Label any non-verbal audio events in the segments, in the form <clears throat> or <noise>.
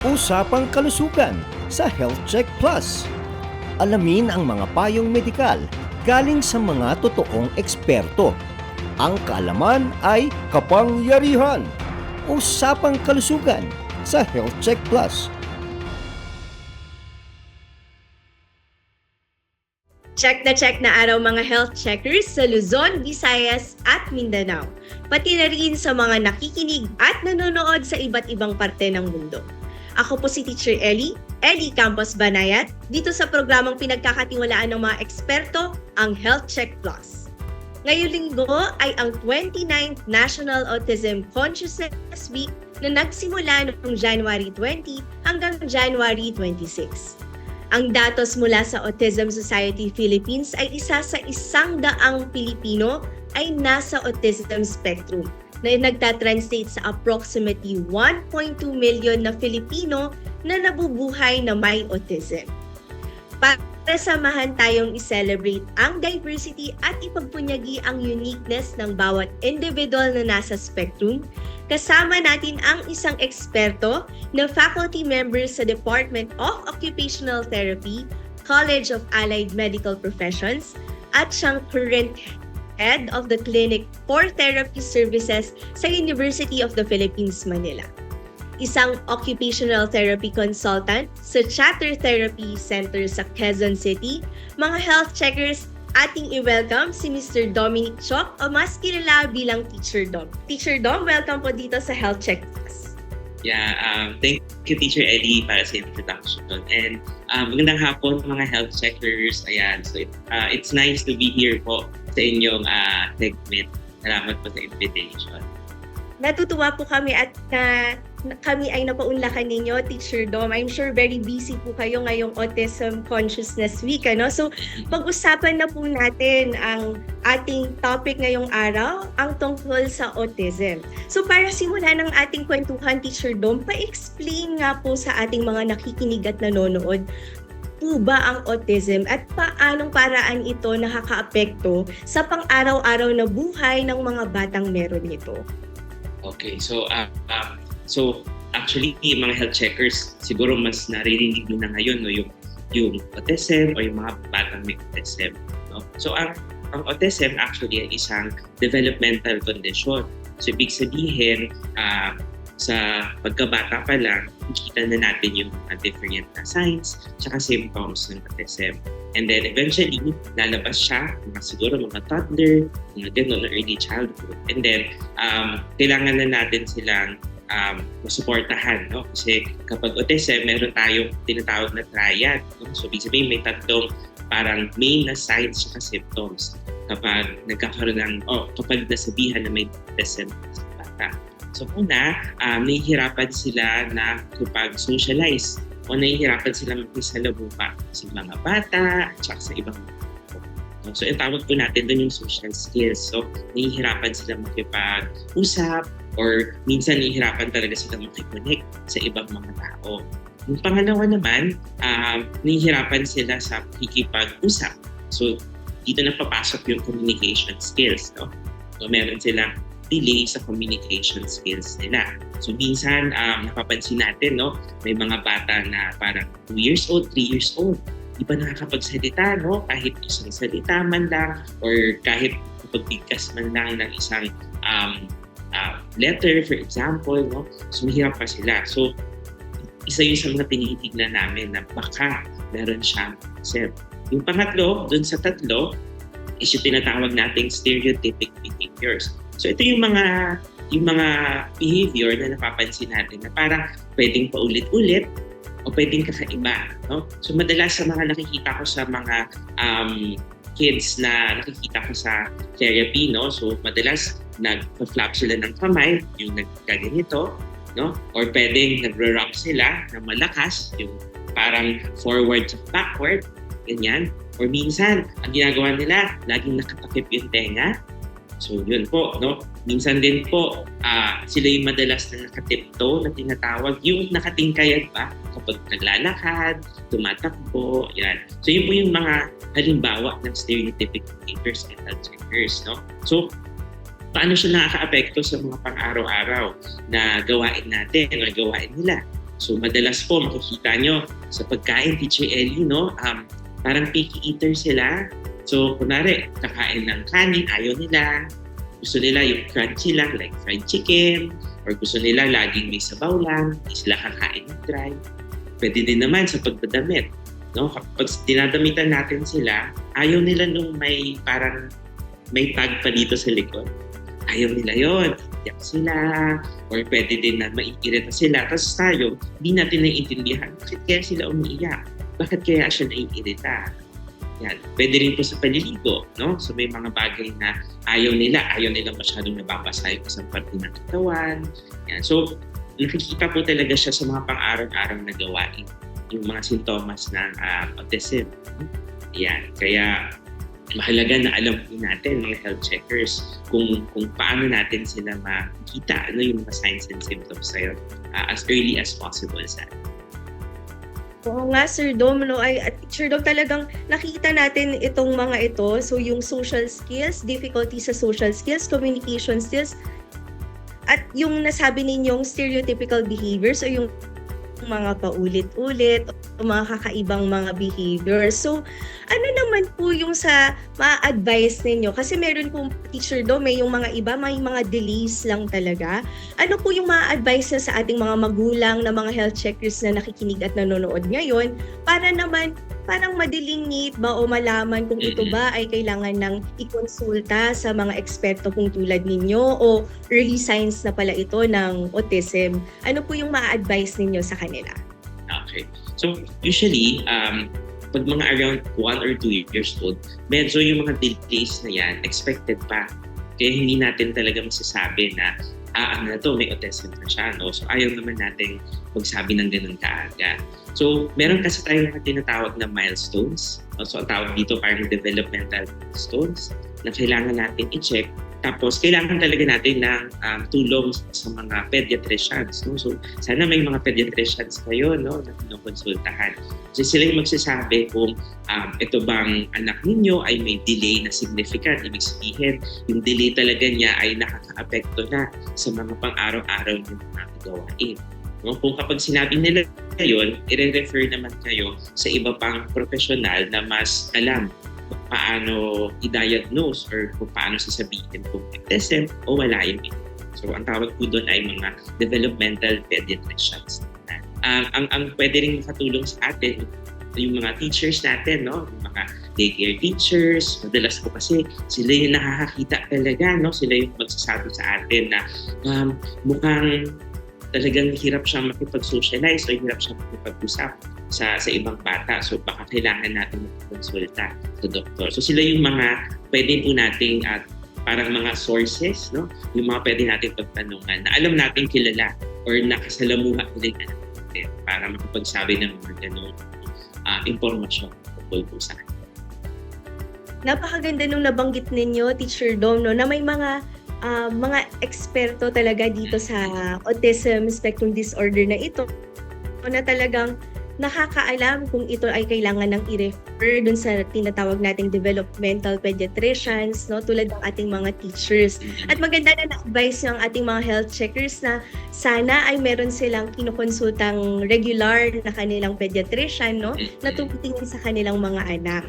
Usapang kalusugan sa Health Check Plus. Alamin ang mga payong medikal galing sa mga totoong eksperto. Ang kaalaman ay kapangyarihan. Usapang kalusugan sa Health Check Plus. Check na check na araw mga health checkers sa Luzon, Visayas at Mindanao. Pati na rin sa mga nakikinig at nanonood sa iba't ibang parte ng mundo. Ako po si Teacher Ellie, Ellie Campos Banayat, dito sa programang pinagkakatiwalaan ng mga eksperto, ang Health Check Plus. Ngayong linggo ay ang 29th National Autism Consciousness Week na nagsimula noong January 20 hanggang January 26. Ang datos mula sa Autism Society Philippines ay isa sa isang daang Pilipino ay nasa autism spectrum na nagtatranslate sa approximately 1.2 million na Filipino na nabubuhay na may autism. Para samahan tayong i-celebrate ang diversity at ipagpunyagi ang uniqueness ng bawat individual na nasa spectrum, kasama natin ang isang eksperto na faculty member sa Department of Occupational Therapy, College of Allied Medical Professions, at siyang current head of the Clinic for Therapy Services sa University of the Philippines, Manila. Isang occupational therapy consultant sa Chatter Therapy Center sa Quezon City. Mga health checkers, ating i-welcome si Mr. Dominic Chok o mas kilala bilang Teacher Dom. Teacher Dom, welcome po dito sa Health Check Plus. Yeah, um, thank you Teacher Eddie para sa introduction. And um, magandang hapon mga health checkers. Ayan, so it, uh, it's nice to be here po sa inyong uh, segment. Salamat po sa invitation. Natutuwa po kami at na kami ay napaunlakan ninyo, Teacher Dom. I'm sure very busy po kayo ngayong Autism Consciousness Week. Ano? So, pag-usapan na po natin ang ating topic ngayong araw, ang tungkol sa autism. So, para simula ng ating kwentuhan, Teacher Dom, pa-explain nga po sa ating mga nakikinig at nanonood po ba ang autism at paanong paraan ito nakakaapekto sa pang-araw-araw na buhay ng mga batang meron nito? Okay, so uh, uh, so actually yung mga health checkers siguro mas naririnig mo na ngayon no yung yung autism o yung mga batang may autism no so ang ang autism actually ay isang developmental condition so ibig sabihin uh, sa pagkabata pa lang nakikita na natin yung mga different na signs tsaka symptoms ng autism and then eventually lalabas siya mga siguro mga toddler mga ganun early childhood and then um, kailangan na natin silang um, masuportahan. No? Kasi kapag autism, meron tayong tinatawag na triad. No? So, ibig sabihin, may tatlong parang main na signs at symptoms kapag nagkakaroon ng, oh, kapag nasabihan na may autism sa bata. So, una, um, nahihirapan sila na kapag socialize o nahihirapan sila makisalamuha sa mga bata at sa ibang No? So, yung tawag po natin doon yung social skills. So, nahihirapan sila makipag-usap or minsan nahihirapan talaga sila makikonnect sa ibang mga tao. Yung pangalawa naman, um, nahihirapan sila sa pakikipag-usap. So, dito na papasok yung communication skills. No? So, meron silang delay sa communication skills nila. So minsan um, napapansin natin no, may mga bata na parang 2 years old, 3 years old, di ba nakakapagsalita, no? Kahit isang salita man lang or kahit pagbigkas man lang ng isang um, uh, letter, for example, no? So, mahirap pa sila. So, isa yun sa mga tinitignan namin na baka meron siyang self. Yung pangatlo, dun sa tatlo, is yung tinatawag nating stereotypic behaviors. So, ito yung mga yung mga behavior na napapansin natin na parang pwedeng paulit-ulit o pwedeng kakaiba. No? So madalas sa mga nakikita ko sa mga um, kids na nakikita ko sa therapy, no? so madalas nag-flap sila ng kamay, yung nagkaganito, no? or pwedeng nagro-rock sila na malakas, yung parang forward to backward, ganyan. Or minsan, ang ginagawa nila, laging nakatakip yung tenga, So yun po, no? Minsan din po, uh, sila yung madalas na nakatipto na tinatawag, yung nakatingkayad pa kapag naglalakad, tumatakbo, yan. So yun po yung mga halimbawa ng stereotypic behaviors and health checkers, no? So paano siya nakaka-apekto sa mga pang-araw-araw na gawain natin o gawain nila? So madalas po makikita nyo sa pagkain, Teacher Ellie, no? Um, parang picky eater sila. So kunwari, kakain ng kanin, ayaw nila. Gusto nila yung crunchy lang, like fried chicken. Or gusto nila laging may sabaw lang, hindi sila kakain ng dry. Pwede din naman sa pagdadamit. No? Kapag dinadamitan natin sila, ayaw nila nung may parang may tag pa dito sa likod. Ayaw nila yon iyak sila, or pwede din na maiirita sila. Tapos tayo, hindi natin naiintindihan, bakit kaya sila umiiyak? Bakit kaya siya naiirita? Yan. Pwede rin po sa paliligo, no? So may mga bagay na ayaw nila, ayaw nila masyadong nababasa yung isang parte ng katawan. Yan. So nakikita po talaga siya sa mga pang-araw-araw na gawain, yung mga sintomas ng uh, autism. Yan. Kaya mahalaga na alam po natin mga health checkers kung kung paano natin sila makikita ano yung mga signs and symptoms yun uh, as early as possible sa Oo nga, Sir Dom, no? Ay, at Sir Dom, talagang nakita natin itong mga ito. So, yung social skills, difficulty sa social skills, communication skills, at yung nasabi ninyong stereotypical behaviors o yung mga paulit-ulit o mga kakaibang mga behaviors. So, ano naman po yung sa ma-advise ninyo? Kasi meron po teacher do, may yung mga iba, may mga delays lang talaga. Ano po yung ma-advise na sa ating mga magulang na mga health checkers na nakikinig at nanonood ngayon para naman parang madaling need ba o malaman kung ito ba ay kailangan ng ikonsulta sa mga eksperto kung tulad ninyo o early signs na pala ito ng autism. Ano po yung ma-advise ninyo sa kanila? Okay. So, usually, um, pag mga around 1 or 2 years old, medyo yung mga delays na yan, expected pa. Kaya hindi natin talaga masasabi na ah, ano na to, may autism na siya. No? So, ayaw naman natin magsabi ng ganun kaaga. So, meron kasi tayo mga tinatawag na milestones. So, ang tawag dito parang developmental milestones na kailangan natin i-check. Tapos, kailangan talaga natin ng um, tulong sa mga pediatricians. No? So, sana may mga pediatricians kayo no, na pinukonsultahan. Kasi sila yung magsasabi kung um, ito bang anak ninyo ay may delay na significant. Ibig sabihin, yung delay talaga niya ay nakaka-apekto na sa mga pang-araw-araw ng mga gawain. No? Kung kapag sinabi nila yun, i-refer naman kayo sa iba pang profesional na mas alam paano i-diagnose or kung paano sasabihin kung autism o wala yung. So, ang tawag po doon ay mga developmental pediatricians. Um, ang, ang pwede rin makatulong sa atin, yung mga teachers natin, no? Yung mga daycare teachers, madalas po kasi sila yung nakakakita talaga, no? Sila yung magsasabi sa atin na um, mukhang talagang hirap siyang makipag-socialize o hirap siyang makipag-usap sa sa ibang bata. So baka kailangan natin magkonsulta sa doktor. So sila yung mga pwede po nating at parang mga sources, no? Yung mga pwede nating pagtanungan na alam natin kilala or nakasalamuha ulit na natin para makapagsabi ng mga ganong uh, impormasyon tungkol po sa kanya. Napakaganda nung nabanggit ninyo, Teacher Dom, no, na may mga uh, mga eksperto talaga dito sa autism spectrum disorder na ito na talagang nakakaalam kung ito ay kailangan ng i-refer dun sa tinatawag nating developmental pediatricians, no, tulad ng ating mga teachers. At maganda na na-advise ng ating mga health checkers na sana ay meron silang kinukonsultang regular na kanilang pediatrician, no, na tumitingin sa kanilang mga anak.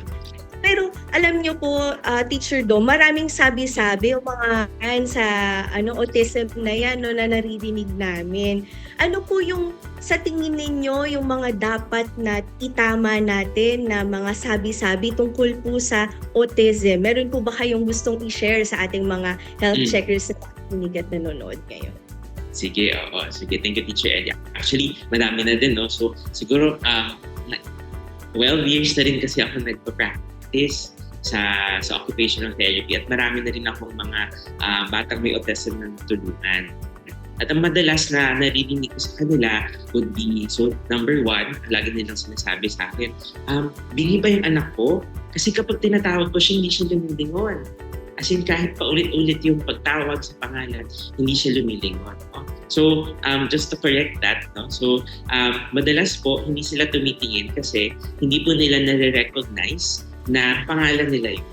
Pero alam niyo po, uh, Teacher Do, maraming sabi-sabi o mga yan sa ano, autism na yan no, na naririnig namin. Ano po yung sa tingin ninyo yung mga dapat na itama natin na mga sabi-sabi tungkol po sa autism? Meron po ba kayong gustong i-share sa ating mga health checkers na nakikinig at nanonood ngayon? Sige, oo. Sige, thank you, Teacher Elia. Actually, marami na din, no? So, siguro, uh, 12 years na rin kasi ako nagpa-practice practice sa sa occupational therapy at marami na rin akong mga uh, batang may autism na natulungan. At ang madalas na naririnig ko sa kanila would be, so number one, lagi nilang sinasabi sa akin, um, bingi ba yung anak ko? Kasi kapag tinatawag ko siya, hindi siya lumilingon. As in, kahit pa ulit-ulit yung pagtawag sa pangalan, hindi siya lumilingon. No? So, um, just to correct that, no? so um, madalas po, hindi sila tumitingin kasi hindi po nila nare-recognize na pangalan nila yun.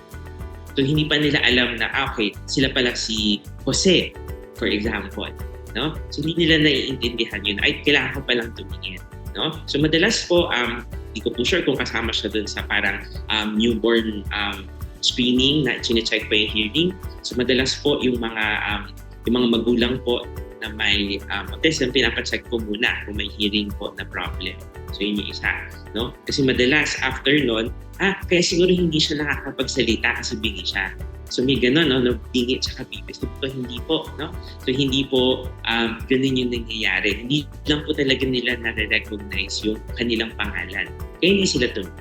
So, hindi pa nila alam na, ah, okay, sila pala si Jose, for example. no? So hindi nila naiintindihan yun. Ay, kailangan ko palang tumingin, no? So madalas po, um, hindi ko po sure kung kasama siya dun sa parang um, newborn um, screening na chinecheck pa yung hearing. So madalas po yung mga um, yung mga magulang po na may um, autism, pinapacheck po muna kung may hearing po na problem. So yun yung isa. No? Kasi madalas after nun, ah, kaya siguro hindi siya nakakapagsalita kasi bingi siya. So may gano'n, no, no bingi at saka bibis. So, hindi po, no? So hindi po um, ganun yung nangyayari. Hindi lang po talaga nila na-recognize yung kanilang pangalan. Kaya hindi sila tunog.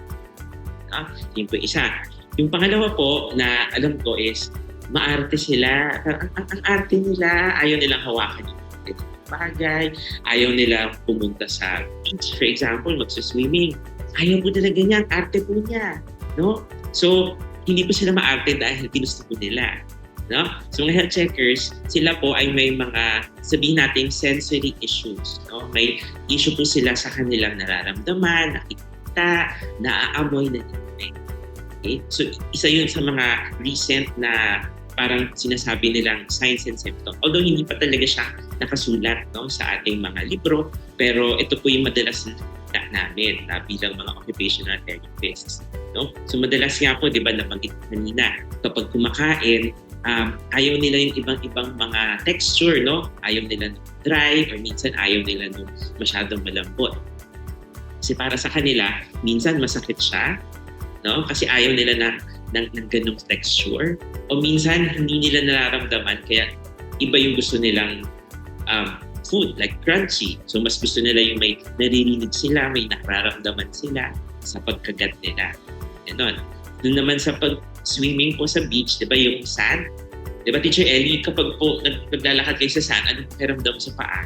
No? Yun po isa. Yung pangalawa po na alam ko is maarte sila. Ang, ang, ang arte nila, ayaw nilang hawakan yung bagay, ayaw nila pumunta sa beach, for example, magsiswimming. Ayaw po talaga niya, ang arte po niya. No? So, hindi po sila maarte dahil ginusto po nila. No? So, mga health checkers, sila po ay may mga, sabihin natin, sensory issues. No? May issue po sila sa kanilang nararamdaman, nakikita, naaamoy, na Okay? So, isa yun sa mga recent na parang sinasabi nilang signs and symptoms. Although hindi pa talaga siya nakasulat no, sa ating mga libro, pero ito po yung madalas na namin na bilang mga occupational therapists. No? So madalas nga po, di ba, nabanggit kanina, kapag kumakain, um, ayaw nila yung ibang-ibang mga texture, no? Ayaw nila dry or minsan ayaw nila nung masyadong malambot. Kasi para sa kanila, minsan masakit siya, no? Kasi ayaw nila na ng, ng ganong texture. O minsan, hindi nila nararamdaman kaya iba yung gusto nilang um, food, like crunchy. So, mas gusto nila yung may naririnig sila, may nararamdaman sila sa pagkagat nila. Ganon. Doon naman sa pag-swimming po sa beach, di ba yung sand? Di ba, Teacher Ellie, kapag po nag- naglalakad kayo sa sand, anong pakiramdam sa paa?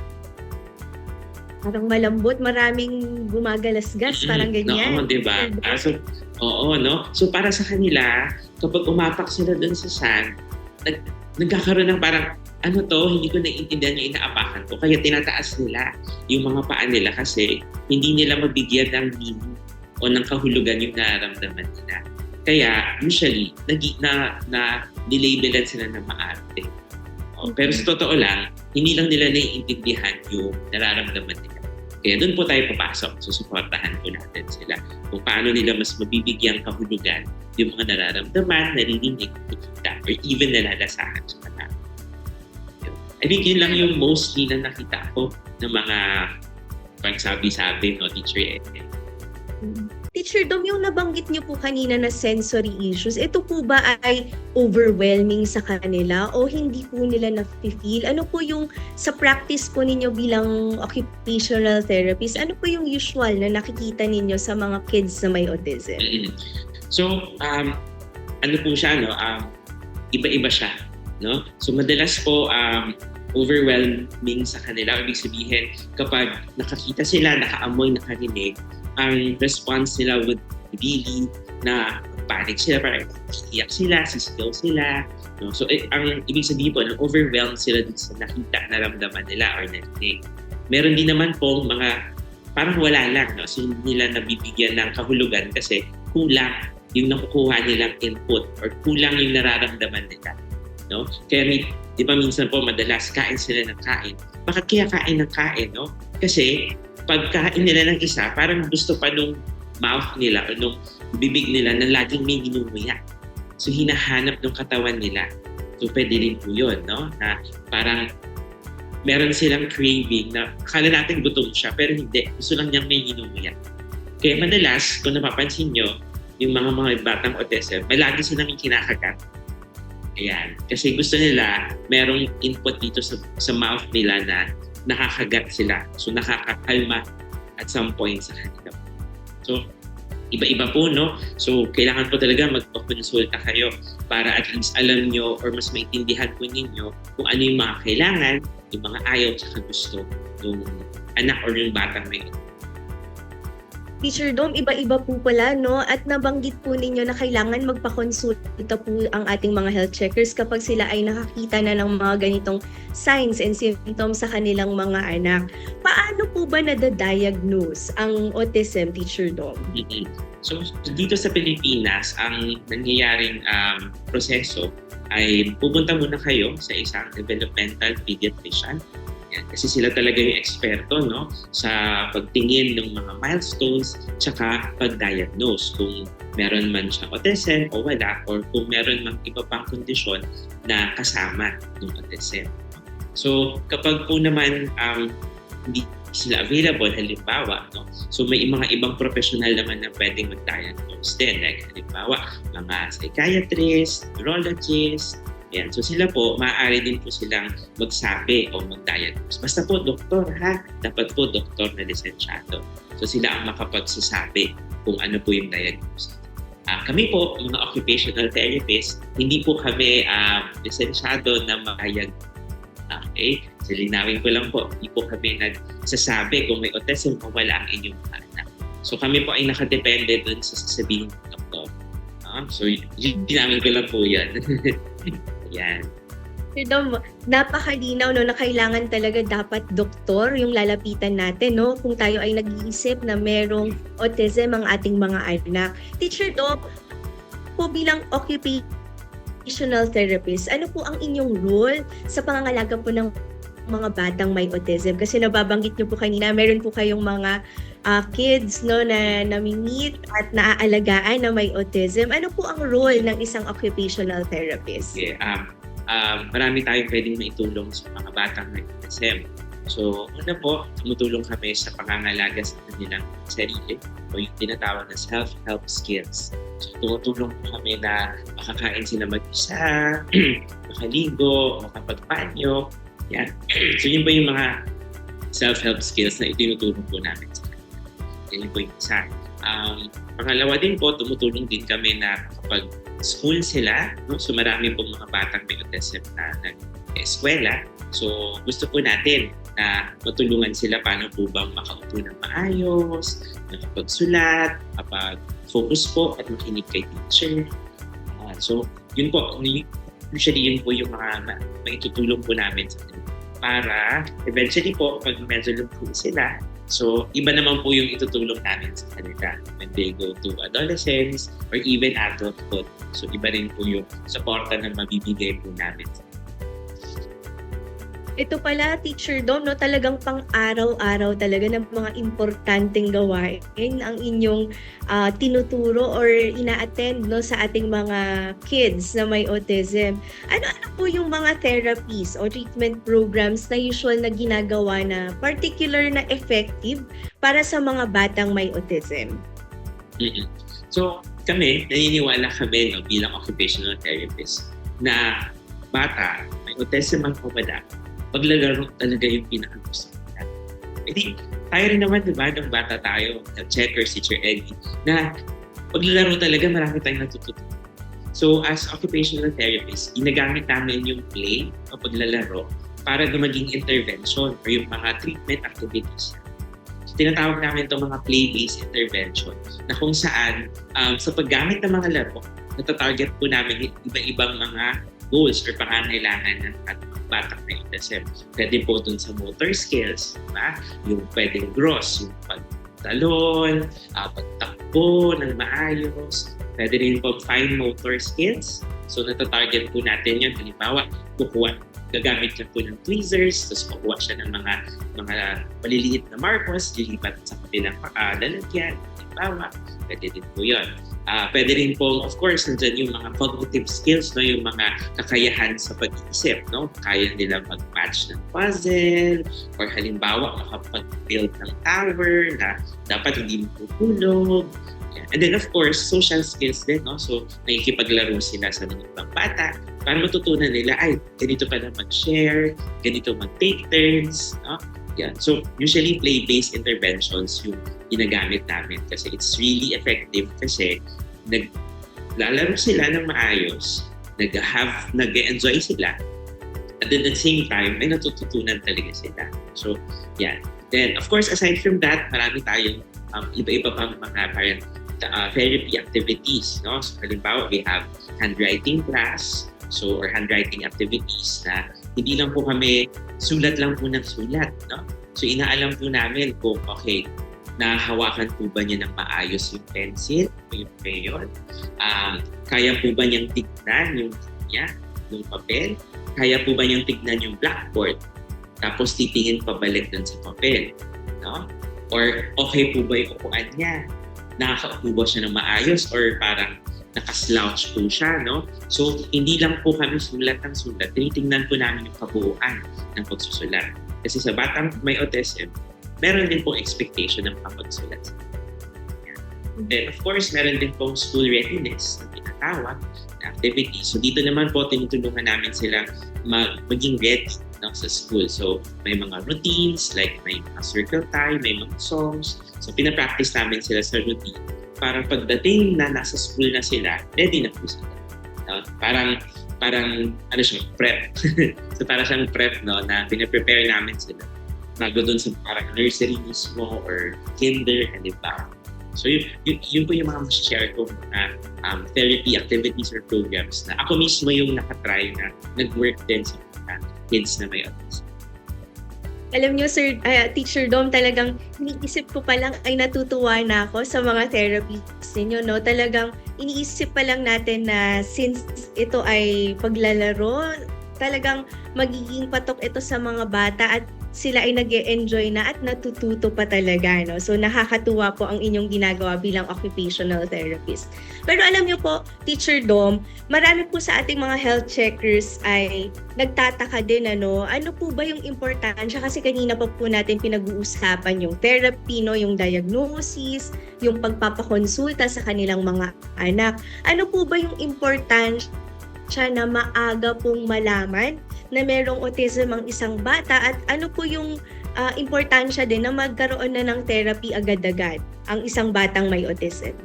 Parang malambot, maraming gumagalasgas, parang ganyan. Oo, di ba? Ah, so, oo, no? So, para sa kanila, kapag umapak sila dun sa sand, nag, nagkakaroon ng parang, ano to, hindi ko naiintindihan yung inaapakan ko. Kaya tinataas nila yung mga paa nila kasi hindi nila mabigyan ng meaning o ng kahulugan yung nararamdaman nila. Kaya, usually, nag, na, na nilabelan sila na maarte. O, pero sa totoo lang, hindi lang nila naiintindihan yung nararamdaman nila. Kaya doon po tayo papasok. Susuportahan po natin sila kung paano nila mas mabibigyang kahulugan yung mga nararamdaman, naririnig, nakikita, or even nalalasahan sa mata. I think yun lang yung mostly na nakita ko ng mga pagsabi-sabi no, teacher Ed. Teacher Dom, yung nabanggit niyo po kanina na sensory issues, ito po ba ay overwhelming sa kanila o hindi po nila na-feel? Ano po yung sa practice po ninyo bilang occupational therapist, ano po yung usual na nakikita ninyo sa mga kids na may autism? Mm-mm. So, um, ano po siya, no? Um, iba-iba siya, no? So, madalas po, um, overwhelming sa kanila. Ibig sabihin, kapag nakakita sila, nakaamoy, nakarinig, ang response nila would really na panic sila, parang iyak sila, sisigaw sila. No? So, eh, ang ibig sabihin po, overwhelmed sila dun sa nakita, naramdaman nila or narinig. Meron din naman po mga parang wala lang. No? So, hindi nila nabibigyan ng kahulugan kasi kulang yung nakukuha nilang input or kulang yung nararamdaman nila. No? Kaya may, di ba minsan po madalas kain sila ng kain. Bakit kaya kain ng kain? No? Kasi pagkain nila ng isa, parang gusto pa nung mouth nila o nung bibig nila na laging may ginumuya. So hinahanap ng katawan nila. So pwede rin po yun, no? Na parang meron silang craving na akala natin gutom siya pero hindi. Gusto lang niyang may ginumuya. Kaya madalas, kung napapansin nyo, yung mga mga batang autism, may lagi silang kinakagat. Ayan. Kasi gusto nila, merong input dito sa, sa mouth nila na nakakagat sila. So nakakakalma at some point sa kanila. So iba-iba po, no? So kailangan po talaga magpakonsulta kayo para at least alam nyo or mas maintindihan po ninyo kung ano yung mga kailangan, yung mga ayaw at gusto ng anak or yung batang may Teacher Dom, iba-iba po pala, no? At nabanggit po ninyo na kailangan magpakonsulta po ang ating mga health checkers kapag sila ay nakakita na ng mga ganitong signs and symptoms sa kanilang mga anak. Paano po ba nadadiagnose ang autism, Teacher Dom? mm So, dito sa Pilipinas, ang nangyayaring um, proseso ay pupunta muna kayo sa isang developmental pediatrician Yan, kasi sila talaga yung eksperto no? Sa pagtingin ng mga milestones tsaka pag-diagnose kung meron man siya autism o wala or kung meron mang iba pang kondisyon na kasama ng autism. So kapag po naman um, hindi sila available halimbawa no? So may mga ibang professional naman na pwedeng mag-diagnose din. Like halimbawa mga psychiatrist, neurologist, yan. So sila po, maaari din po silang magsabi o mag-diagnose. Basta po doktor ha, dapat po doktor na lisensyado. So sila ang makapagsasabi kung ano po yung diagnosis. Ah, kami po, mga occupational therapists, hindi po kami uh, lisensyado na makayag. Okay? So linawin ko lang po, hindi po kami nagsasabi kung may autism o wala ang inyong anak. So kami po ay nakadepende dun sa sasabihin ng doktor. Ah, so linawin ko lang po yan. <laughs> yan. Dom, napakalinaw no, na kailangan talaga dapat doktor yung lalapitan natin no kung tayo ay nag-iisip na merong autism ang ating mga anak. Teacher Dom, po bilang occupational therapist, ano po ang inyong role sa pangangalaga po ng mga batang may autism? Kasi nababanggit niyo po kanina, meron po kayong mga ah, kids no na nami-meet at naaalagaan na may autism. Ano po ang role ng isang occupational therapist? Okay, um, um, marami tayong pwedeng maitulong sa mga batang may autism. So, una po, tumutulong kami sa pangangalaga sa kanilang sarili o yung tinatawag na self-help skills. So, tumutulong kami na makakain sila mag-isa, <clears throat> makaligo, makapagpanyo. Yan. so, yun po yung mga self-help skills na itinutulong po namin sa kanila. Yan po yung isa. Um, pangalawa din po, tumutulong din kami na kapag school sila, no? so marami pong mga batang may autism na nag-eskwela. So gusto po natin na matulungan sila paano po bang makaupo ng maayos, nakapagsulat, kapag focus po at makinig kay teacher. Ah, so yun po, usually yun po yung mga ma- maitutulong po namin sa kanila para eventually po pag medyo lumpo sila, So, iba naman po yung itutulong namin sa kanila when they go to adolescence or even adulthood. So, iba rin po yung suporta na mabibigay po namin. Ito pala, Teacher Dom, no, talagang pang-araw-araw talaga ng mga importanteng gawain ang inyong ah, tinuturo or ina-attend no, sa ating mga kids na may autism. Ano-ano po yung mga therapies o treatment programs na usual na ginagawa na particular na effective para sa mga batang may autism? So, kami, naniniwala kami no, bilang occupational therapist na bata, may autism o wala, paglalaro talaga yung pinakagusto nila. Hindi, tayo rin naman, di ba, nung bata tayo, checker si Teacher Eddie, na paglalaro talaga marami tayong natututunan. So, as occupational therapist, ginagamit namin yung play o paglalaro para na maging intervention or yung mga treatment activities. So, tinatawag namin itong mga play-based intervention na kung saan um, sa paggamit ng mga laro, natatarget po namin iba-ibang mga goals or pangangailangan ng ating batang na autism. Pwede po dun sa motor skills, diba? yung pwedeng gross, yung pagtalon, uh, pagtakbo ng maayos, pwede rin po fine motor skills. So natatarget po natin yun. Halimbawa, kukuha, gagamit siya po ng tweezers, tapos kukuha siya ng mga mga maliliit na marbles, lilipat sa kabilang uh, lalagyan. Halimbawa, pwede din po yun. Uh, pwede rin po, of course, nandyan yung mga cognitive skills, no? yung mga kakayahan sa pag-iisip. No? Kaya nila mag-match ng puzzle, or halimbawa, makapag-build ng tower na dapat hindi matutulog. And then, of course, social skills din. No? So, nakikipaglaro sila sa mga ibang bata para matutunan nila, ay, ganito pala mag-share, ganito mag-take turns. No? Yan. So, usually play-based interventions yung ginagamit namin kasi it's really effective kasi naglalaro sila ng maayos, nag-have, nag-enjoy sila, at then at the same time, may natututunan talaga sila. So, yan. Then, of course, aside from that, marami tayong um, iba-iba pang mga parang uh, therapy activities. No? So, halimbawa, we have handwriting class, so or handwriting activities na hindi lang po kami sulat lang po ng sulat. No? So, inaalam po namin kung, okay, nahawakan po ba niya ng maayos yung pencil yung crayon? Um, kaya po ba niyang tignan yung niya, yung papel? Kaya po ba niyang tignan yung blackboard? tapos titingin pabalik dun sa papel. No? Or okay po ba yung upuan niya? Nakakaupo ba siya ng maayos or parang nakaslouch po siya, no? So, hindi lang po kami sulat ng sulat. Tinitingnan po namin yung kabuuan ng pagsusulat. Kasi sa batang may autism, meron din po expectation ng pagsulat. Then, of course, meron din pong school readiness na tinatawag na activity. So, dito naman po, tinutulungan namin sila mag maging ready no, sa school. So, may mga routines, like may mga circle time, may mga songs. So, pinapractice namin sila sa routine para pagdating na nasa school na sila, ready na po sila. No? Parang, parang, ano siya, prep. <laughs> so, parang siyang prep, no, na pinaprepare namin sila bago dun sa parang nursery mismo or kinder, and ba? So, yun, yun, yun po yung mga share ko na um, therapy activities or programs na ako mismo yung nakatry na nag-work din sa mga kids na may autism. Alam niyo, Sir, ah, Teacher Dom, talagang iniisip ko pa lang ay natutuwa na ako sa mga therapies ninyo, no? Talagang iniisip pa lang natin na since ito ay paglalaro, talagang magiging patok ito sa mga bata at sila ay nag enjoy na at natututo pa talaga, no? So, nakakatuwa po ang inyong ginagawa bilang occupational therapist. Pero alam niyo po, Teacher Dom, marami po sa ating mga health checkers ay nagtataka din ano, ano po ba yung importansya kasi kanina pa po natin pinag-uusapan yung therapy, no, yung diagnosis, yung pagpapakonsulta sa kanilang mga anak. Ano po ba yung importansya na maaga pong malaman na merong autism ang isang bata at ano po yung ah, importansya din na magkaroon na ng therapy agad-agad ang isang batang may autism?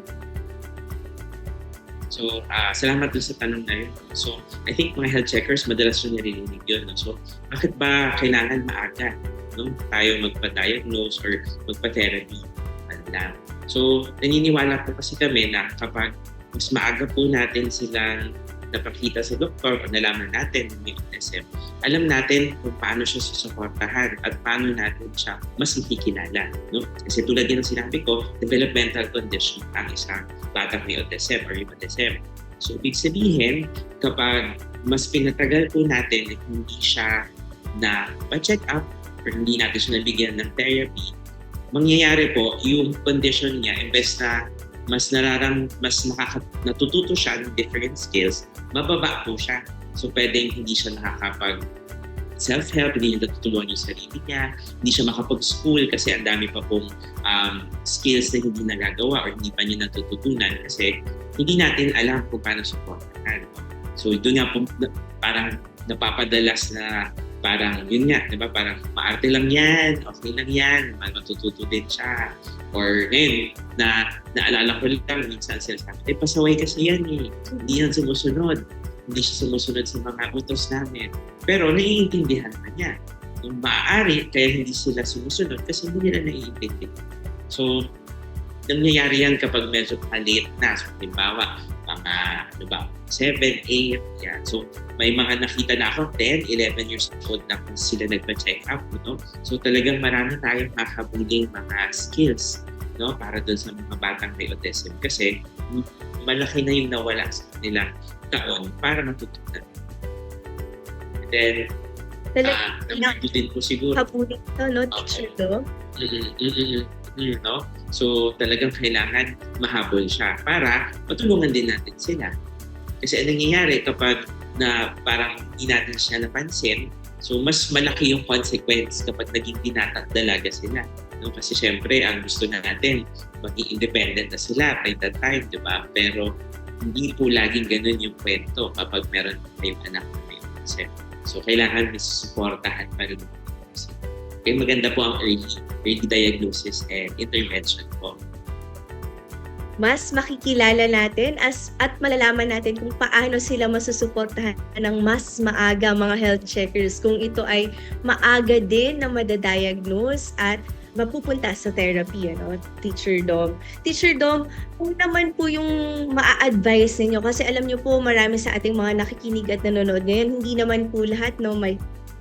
So, ah, salamat dun sa tanong na yun. So, I think mga health checkers, madalas yung naririnig yun. No? So, bakit ba kailangan maaga no? tayo magpa-diagnose or magpa-therapy? Lang. So, naniniwala po kasi kami na kapag mas maaga po natin silang napakita sa doktor o nalaman natin na may autism, alam natin kung paano siya susuportahan at paano natin siya mas makikilala. No? Kasi tulad din ng sinabi ko, developmental condition ang isang batang may autism or yung autism. So, ibig sabihin, kapag mas pinatagal po natin at hindi siya na pa-check up or hindi natin siya nabigyan ng therapy, mangyayari po yung condition niya, imbes na mas nararam, mas nakaka, natututo siya ng different skills, mababa po siya. So, pwedeng hindi siya nakakapag self-help, hindi niya natutulungan yung sarili niya, hindi siya makapag-school kasi ang dami pa pong um, skills na hindi nagagawa or hindi pa niya natututunan kasi hindi natin alam kung paano supportahan. So, doon nga po parang napapadalas na parang yun nga, di ba? Parang maarte lang yan, okay lang yan, matututo din siya. Or ngayon, na naalala ko lang minsan sila sabi, eh pasaway kasi yan eh, hindi yan sumusunod. Hindi siya sumusunod sa mga utos namin. Pero naiintindihan na niya. Kung maaari, kaya hindi sila sumusunod kasi hindi nila naiintindihan. So, nangyayari yan kapag medyo late na. So, halimbawa, mga, ano ba, 7, 8, yan. So, may mga nakita na ako, 10, 11 years old na kung sila nagpa-check up, no? So, talagang marami tayong makabuling mga skills, no? Para doon sa mga batang may autism. Kasi, malaki na yung nawala sa kanilang taon para matutunan. And then, Talagang nandito din po siguro habulin ito, no, Teacher Dom? Mm, mm, mm, mm, no? So talagang kailangan mahabol siya para matulungan din natin sila. Kasi ang nangyayari kapag na parang hindi natin siya napansin, so mas malaki yung consequence kapag naging binata at dalaga sila. No? Kasi syempre, ang gusto na natin, maging independent na sila by that time, di ba? Pero hindi po laging ganun yung kwento kapag meron kayong anak na may. So kailangan may suportahan pa rin. Kaya maganda po ang early, early diagnosis and intervention po. mas makikilala natin as at malalaman natin kung paano sila masusuportahan ng mas maaga mga health checkers kung ito ay maaga din na madadiagnose at mapupunta sa therapy, ano, Teacher Dom. Teacher Dom, kung naman po yung maa-advise ninyo, kasi alam niyo po marami sa ating mga nakikinig at nanonood ngayon, hindi naman po lahat no, may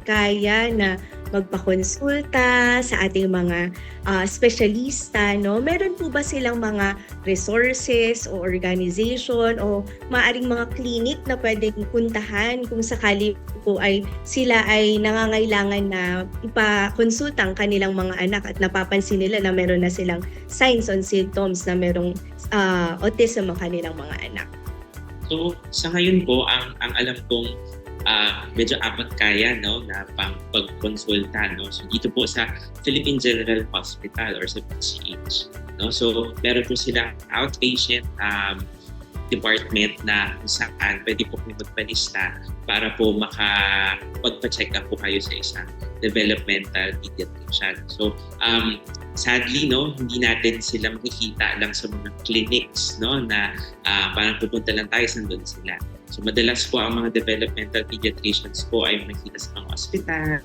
kaya na magpakonsulta sa ating mga ah, espesyalista, no? Meron po ba silang mga resources o organization o maaring mga clinic na pwedeng puntahan kung sakali po ay sila ay nangangailangan na ipakonsulta ang kanilang mga anak at napapansin nila na meron na silang signs and symptoms na merong ah, autism ang kanilang mga anak. So, sa ngayon po, ang, ang alam kong ah, medyo apat kaya no, na pang pagkonsulta. No? So, dito po sa Philippine General Hospital or sa PCH. No? So, meron po silang outpatient um, department na kung saan pwede po kayo magpalista para po makapagpa-check up po kayo sa isang developmental pediatrician. So, um, sadly, no, hindi natin sila makikita lang sa mga clinics, no, na ah, parang pupunta lang tayo sa doon sila. So, madalas po ang mga developmental pediatricians po ay makikita sa mga ospital.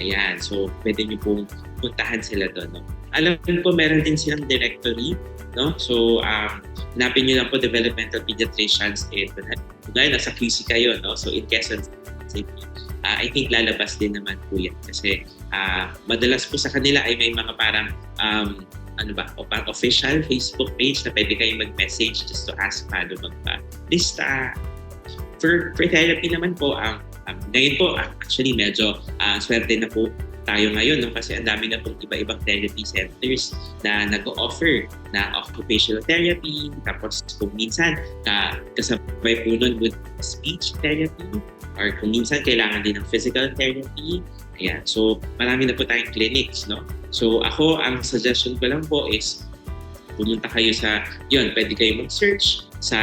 Ayan, so pwede niyo pong puntahan sila doon. No? Alam ko meron din silang directory, no? So, um, hanapin niyo lang po developmental pediatricians eh, kung nasa QC kayo, no? So, in Quezon City. Ah, I think lalabas din naman po yan kasi ah, madalas po sa kanila ay may mga parang um, ano ba, o parang official Facebook page na pwede kayong mag-message just to ask paano magpa-lista. For, for therapy naman po, ang um, ngayon po, actually medyo ah, swerte na po tayo ngayon no? kasi ang dami na pong iba-ibang therapy centers na nag-offer na occupational therapy, tapos kung minsan ka, kasabay po nun with speech therapy, or kung minsan kailangan din ng physical therapy. Ayan. So, marami na po tayong clinics, no? So, ako, ang suggestion ko lang po is pumunta kayo sa, yun, pwede kayo mag-search sa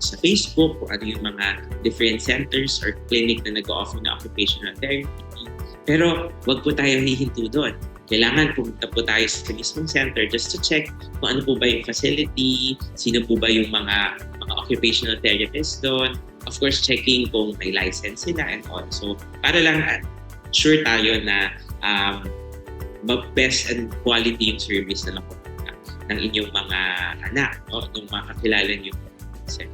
sa Facebook kung ano yung mga different centers or clinic na nag-offer na occupational therapy. Pero, wag po tayong hihinto doon. Kailangan pumunta po tayo sa mismong center just to check kung ano po ba yung facility, sino po ba yung mga mga occupational therapists doon, of course, checking kung may license sila and all. So, para lang uh, sure tayo na um, best and quality yung service na nakukuha ng inyong mga anak, no? ng mga kakilala niyo. Kasi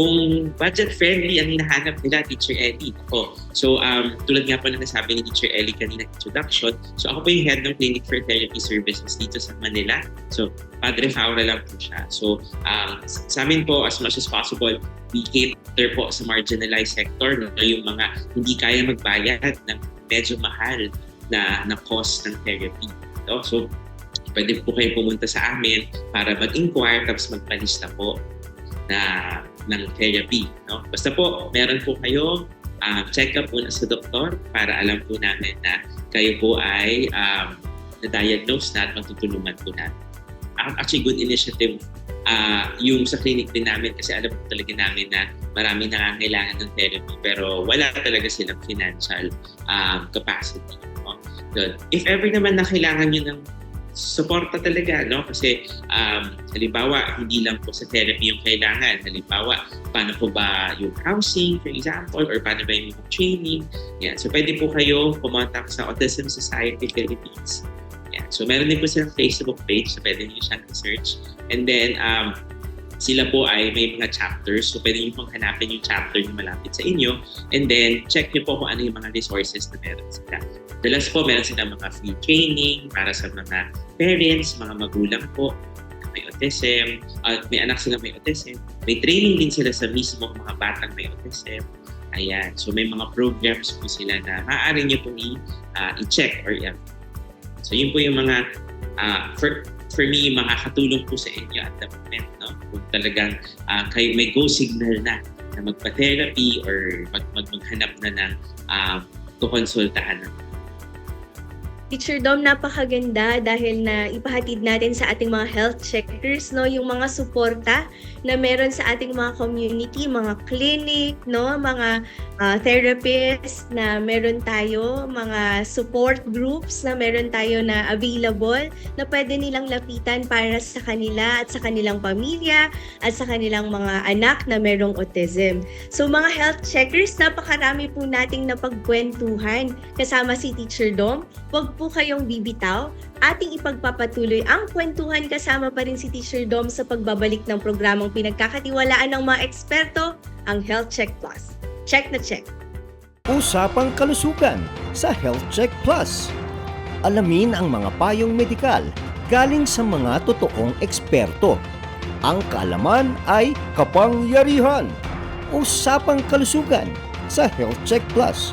kung budget-friendly ang hinahanap nila, Teacher Ellie. Ako. So, um, tulad nga po na nasabi ni Teacher Ellie kanina introduction, so ako po yung head ng Clinic for Therapy Services dito sa Manila. So, Padre Faura lang po siya. So, um, sa amin po, as much as possible, we cater po sa marginalized sector, no? yung mga hindi kaya magbayad ng medyo mahal na, na cost ng therapy. No? So, pwede po kayo pumunta sa amin para mag-inquire tapos magpalista po na ng therapy. No? Basta po, meron po kayo uh, check-up muna sa doktor para alam po namin na kayo po ay um, na-diagnose na at matutulungan po natin. Actually, good initiative uh, yung sa clinic din namin kasi alam po talaga namin na marami nangangailangan ng therapy pero wala talaga silang financial um, capacity. No? So, if ever naman na kailangan nyo ng suporta talaga, no? Kasi um, halimbawa, hindi lang po sa therapy yung kailangan. Halimbawa, paano po ba yung housing, for example, or paano ba yung training. Yan. So, pwede po kayo pumontak sa Autism Society Philippines. Yan. So, meron din po silang Facebook page, so pwede niyo siyang search And then, um, sila po ay may mga chapters. So, pwede niyo pong hanapin yung chapter na malapit sa inyo. And then, check niyo po kung ano yung mga resources na meron sila. Dalas po, meron sila mga free training para sa mga parents, mga magulang po may autism, at may anak sila may autism. May training din sila sa mismo mga batang may autism. Ayan. So, may mga programs po sila na maaari niyo pong i- uh, i-check or i- So, yun po yung mga uh, for, for me, makakatulong po sa inyo at the moment, no? Kung talagang uh, kayo may go signal na na magpa-therapy or mag, mag maghanap na ng uh, kukonsultahan ng Teacher Dom, napakaganda dahil na ipahatid natin sa ating mga health checkers no yung mga suporta na meron sa ating mga community, mga clinic, no, mga uh, therapists na meron tayo, mga support groups na meron tayo na available na pwede nilang lapitan para sa kanila at sa kanilang pamilya at sa kanilang mga anak na merong autism. So mga health checkers, napakarami po nating napagkwentuhan kasama si Teacher Dom. Huwag po kayong bibitaw. Ating ipagpapatuloy ang kwentuhan kasama pa rin si Teacher Dom sa pagbabalik ng programang pinagkakatiwalaan ng mga eksperto, ang Health Check Plus. Check na check! Usapang kalusugan sa Health Check Plus. Alamin ang mga payong medikal galing sa mga totoong eksperto. Ang kaalaman ay kapangyarihan. Usapang kalusugan sa Health Check Plus